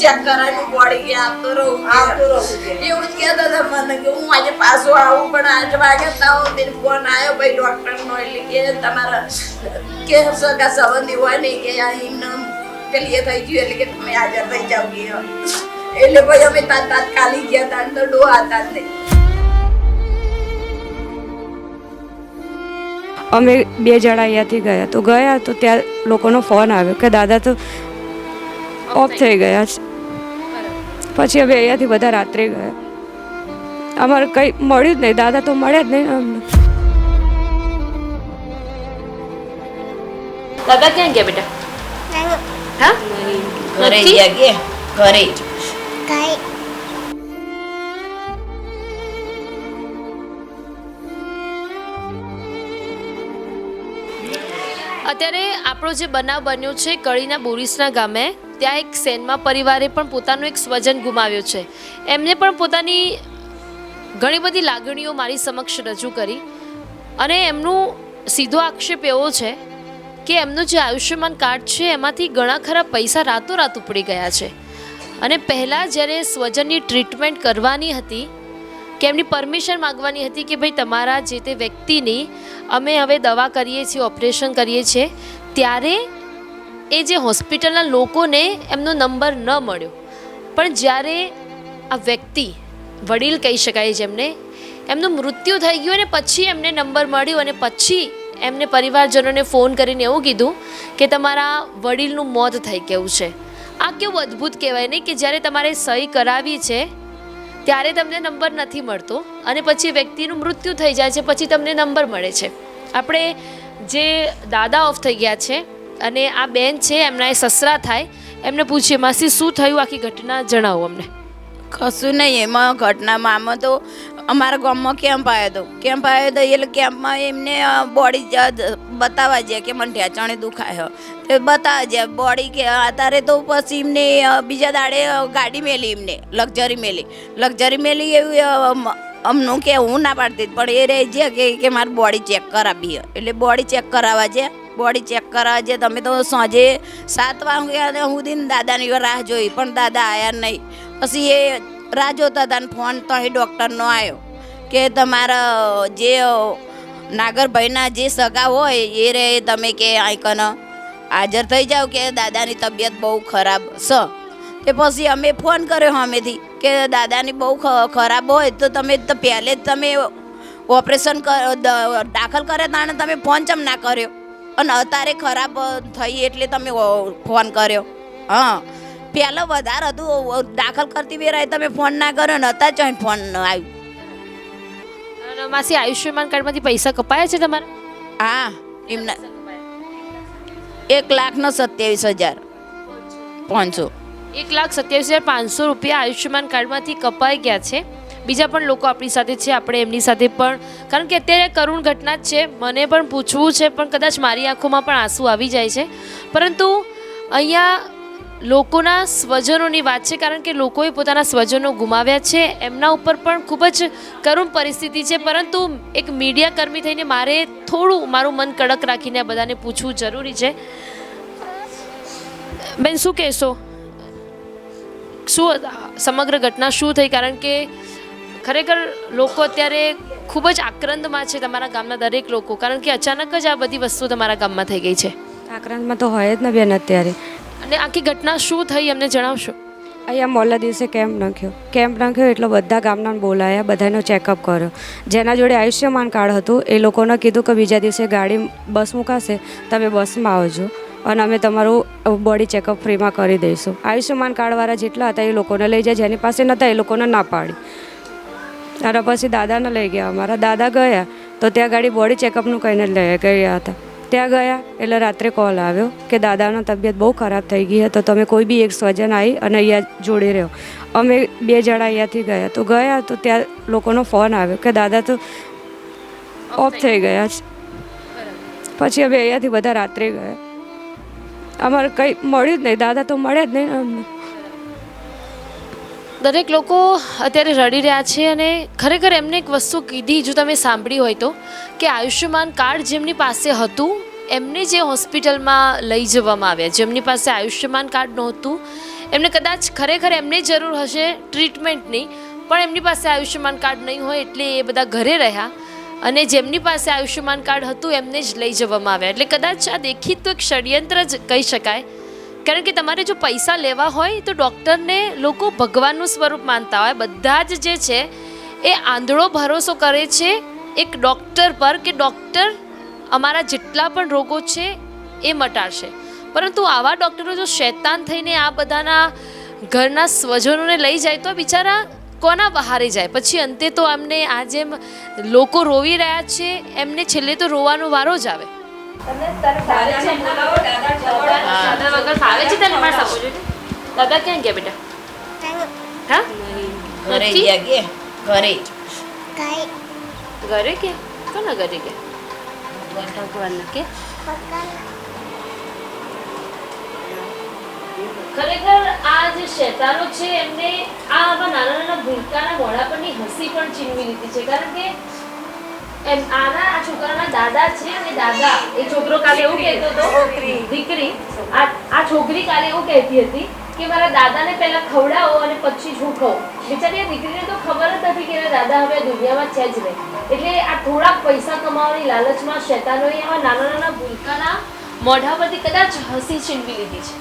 ચક્કરાની નો એટલે કે તમારા કે સગા સંબંધી હોય ને કે અહીં પેલી થઈ ગયું એટલે કે તમે હાજર થઈ જાવ એટલે ભાઈ અમે તાત્કાલિક ગયા હતા તો ડોહા હતા નહીં. અમે બે જણા અહીંયાથી ગયા. તો ગયા તો ત્યાં લોકોનો ફોન આવ્યો કે દાદા તો ઓફ થઈ ગયા છે. પછી અમે અહીંયાથી બધા રાત્રે ગયા. અમારે કંઈ મળ્યું જ નહીં. દાદા તો મળ્યા જ નહીં અમને. દાદા ક્યાં ગયા બેટા? હા? ઘરે? ગયા ઘરે અત્યારે આપણો જે બનાવ બન્યો છે કળીના બોરીસના ગામે, ત્યાં એક સેનમાં પરિવારે પણ પોતાનો એક સ્વજન ગુમાવ્યો છે. એમને પણ પોતાની ઘણી બધી લાગણીઓ મારી સમક્ષ રજૂ કરી અને એમનું સીધો આક્ષેપ એવો છે કે એમનું જે આયુષ્યમાન કાર્ડ છે, એમાંથી ઘણા ખરા પૈસા રાતોરાત ઉપડી ગયા છે. અને પહેલાં જ્યારે સ્વજનની ટ્રીટમેન્ટ કરવાની હતી કે એમની પરમિશન માગવાની હતી કે ભાઈ તમારા જે તે વ્યક્તિની અમે હવે દવા કરીએ છીએ, ઓપરેશન કરીએ છીએ, ત્યારે એ જે હોસ્પિટલના લોકોને એમનો નંબર ન મળ્યો. પણ જ્યારે આ વ્યક્તિ, વડીલ કહી શકાય જેમને, એમનું મૃત્યુ થઈ ગયું અને પછી એમને નંબર મળ્યો અને પછી એમને પરિવારજનોને ફોન કરીને એવું કીધું કે તમારા વડીલનું મોત થઈ ગયું છે. આ કેવું અદ્ભુત કહેવાય ને કે જ્યારે તમારે સહી કરાવી છે ત્યારે તમને નંબર નથી મળતો અને પછી વ્યક્તિનું મૃત્યુ થઈ જાય છે, પછી તમને નંબર મળે છે. આપણે જે દાદા ઓફ થઈ ગયા છે અને આ બેન છે, એમના એ સસરા થાય. એમને પૂછીએ, માસી, શું થયું આખી ઘટના? જણાવો અમને. કશું નહીં, એમાં ઘટનામાં આમાં તો અમારા ગામમાં કેમ્પ આવ્યો હતો કેમ્પ આવ્યો હતો એટલે કેમ્પમાં એમને બોડી બતાવવા જાય કે મને ઢેચાણે દુખાયો. તે બતાવવા જાય બોડી કે અત્યારે તો પછી એમને બીજા દાડે ગાડી મેલી એમને લક્ઝરી મેલી. લક્ઝરી મેલી એવું અમનું કે હું ના પાડતી, પણ એ રહે છે કે કે મારે બોડી ચેક કરાવી એટલે બોડી ચેક કરાવવા છે બોડી ચેક કરાવવા છે તમે તો સાંજે સાત વાગ્યા સુધી દાદાની રાહ જોઈ, પણ દાદા આવ્યા નહીં. પછી એ રાહ જોતા હતા ફોન તો અહીં ડૉક્ટરનો આવ્યો કે તમારા જે નાગરભાઈના જે સગા હોય એ રે, તમે કે અહીં કન હાજર થઈ જાઓ કે દાદાની તબિયત બહુ ખરાબ છે તે પછી અમે ફોન કર્યો અમેથી કે દાદાની બહુ ખરાબ હોય તો તમે તો પહેલે જ તમે ઓપરેશન દાખલ કરે તાણે તમે ફોન ચમ ના કર્યો? અને અત્યારે ખરાબ થઈ એટલે તમે ફોન કર્યો. હા. પહેલાં વધારે હતું દાખલ કરતી વેરાય તમે ફોન ના કર્યો ને અત્યારે ચોઈ ફોન આવ્યું. અને માસી આયુષ્યમાન કાર્ડમાંથી પૈસા કપાયા છે તમારા? હા એમના એક લાખ ને સત્યાવીસ હજાર. પાંચસો. એક લાખ સત્યાવીસ હજાર પાંચસો રૂપિયા આયુષ્યમાન કાર્ડમાંથી કપાઈ ગયા છે. બીજા પણ લોકો આપણી સાથે છે આપણે એમની સાથે પણ. કારણ કે અત્યારે કરુણ ઘટના જ છે મને પણ પૂછવું છે પણ કદાચ મારી આંખોમાં પણ આંસુ આવી જાય છે. પરંતુ અહીંયા લોકોના સ્વજનોની વાત છે, કારણ કે લોકોએ પોતાના સ્વજનો ગુમાવ્યા છે. એમના ઉપર પણ ખૂબ જ કરુણ પરિસ્થિતિ છે, પરંતુ એક મીડિયા કર્મી થઈને મારે થોડું, મારું મન કડક રાખીને આ બધાને પૂછવું જરૂરી છે. બેન, શું કહેશો? શું સમગ્ર ઘટના શું થઈ? કારણ કે ખરેખર લોકો અત્યારે ખૂબ જ આક્રંદમાં છે તમારા ગામના દરેક લોકો. કારણ કે અચાનક જ આ બધી વસ્તુ તમારા ગામમાં થઈ ગઈ છે. આક્રંદમાં તો હોય જ ને બેન અત્યારે. અને આખી ઘટના શું થઈ અમને જણાવશો? અહીંયા મોલા દિવસે કેમ્પ નાખ્યો કેમ્પ નાખ્યો એટલે બધા ગામના બોલાયા, બધાનો ચેકઅપ કર્યો. જેના જોડે આયુષ્યમાન કાર્ડ હતું, એ લોકોને કીધું કે બીજા દિવસે ગાડી બસ મુકાશે, તમે બસમાં આવજો અને અમે તમારું બોડી ચેકઅપ ફ્રીમાં કરી દઈશું. આયુષ્યમાન કાર્ડવાળા જેટલા હતા એ લોકોને લઈ જાય, જેની પાસે નહોતા એ લોકોને ના પાડી. અને પછી દાદાને લઈ ગયા, અમારા દાદા ગયા, તો ત્યાં ગાડી બોડી ચેકઅપનું કહીને લઈ ગયા હતા. ત્યાં ગયા એટલે રાત્રે કોલ આવ્યો કે દાદાનો તબિયત બહુ ખરાબ થઈ ગઈ હતો તમે કોઈ બી એક સ્વજન આવી અને અહીંયા જોડે રહ્યો. અમે બે જણા અહીંયાથી ગયા. તો ગયા તો ત્યાં લોકોનો ફોન આવ્યો કે દાદા તો ઓફ થઈ ગયા છે. પછી અમે અહીંયાથી બધા રાત્રે ગયા. અમારે કંઈ મળ્યું જ નહીં. દાદા તો મળ્યા જ નહીં અમને. દરેક લોકો અત્યારે રડી રહ્યા છે અને ખરેખર એમને એક વસ્તુ કીધી જો તમે સાંભળી હોય તો, કે આયુષ્યમાન કાર્ડ જેમની પાસે હતું, એમને જે હોસ્પિટલમાં લઈ જવામાં આવ્યા, જેમની પાસે આયુષ્યમાન કાર્ડ નહોતું, એમને કદાચ ખરેખર એમને જરૂર હશે ટ્રીટમેન્ટની, પણ એમની પાસે આયુષ્યમાન કાર્ડ નહીં હોય એટલે એ બધા ઘરે રહ્યા અને જેમની પાસે આયુષ્યમાન કાર્ડ હતું એમને જ લઈ જવામાં આવ્યા. એટલે કદાચ આ દેખીતું એક ષડયંત્ર જ કહી શકાય કારણ કે તમારે જો પૈસા લેવા હોય તો ડૉક્ટરને લોકો ભગવાનનું સ્વરૂપ માનતા હોય. બધા જ જે છે, એ આંધળો ભરોસો કરે છે એક ડૉક્ટર પર કે ડૉક્ટર અમારા જેટલા પણ રોગો છે એ મટાડશે. પરંતુ આવા ડૉક્ટરો જો શૈતાન થઈને આ બધાના ઘરના સ્વજનોને લઈ જાય તો બિચારા કોના બહારે જાય? પછી અંતે તો એમને આ જેમ લોકો રોવી રહ્યા છે, એમને છેલ્લે તો રોવાનો વારો જ આવે. વગર ફાવે છે તને મારા સાપો જોઈએ દાદા ક્યાં ગયા બેટા? હા? ઘરે ગયા કે? ઘરે. ઘરે કે? કોના ઘરે ગયા? ભગવાનના. કે? ખરેખર આ જે શેતાનો છે એમને આ આવા નાના નાના ભૂલકાના મોઢા પરની હસી પણ ચીનવી લીધી છે. કારણ કે એમ આના આ છોકરાના દાદા છે અને દાદા એ છોકરો કાલે એવું કહેતો હતો દીકરી આ આ છોકરી કાલે એવું કહેતી હતી કે મારા દાદાને પહેલા ખવડાવો અને પછી જ હું ખાઉં બિચારી આ દીકરીને તો ખબર જ નથી કે દાદા હવે દુનિયામાં છે જ નહીં. એટલે આ થોડાક પૈસા કમાવાની લાલચમાં શેતાનોએ એવા નાના નાના ભૂલકાના મોઢા પરથી કદાચ હસી છીનવી લીધી છે.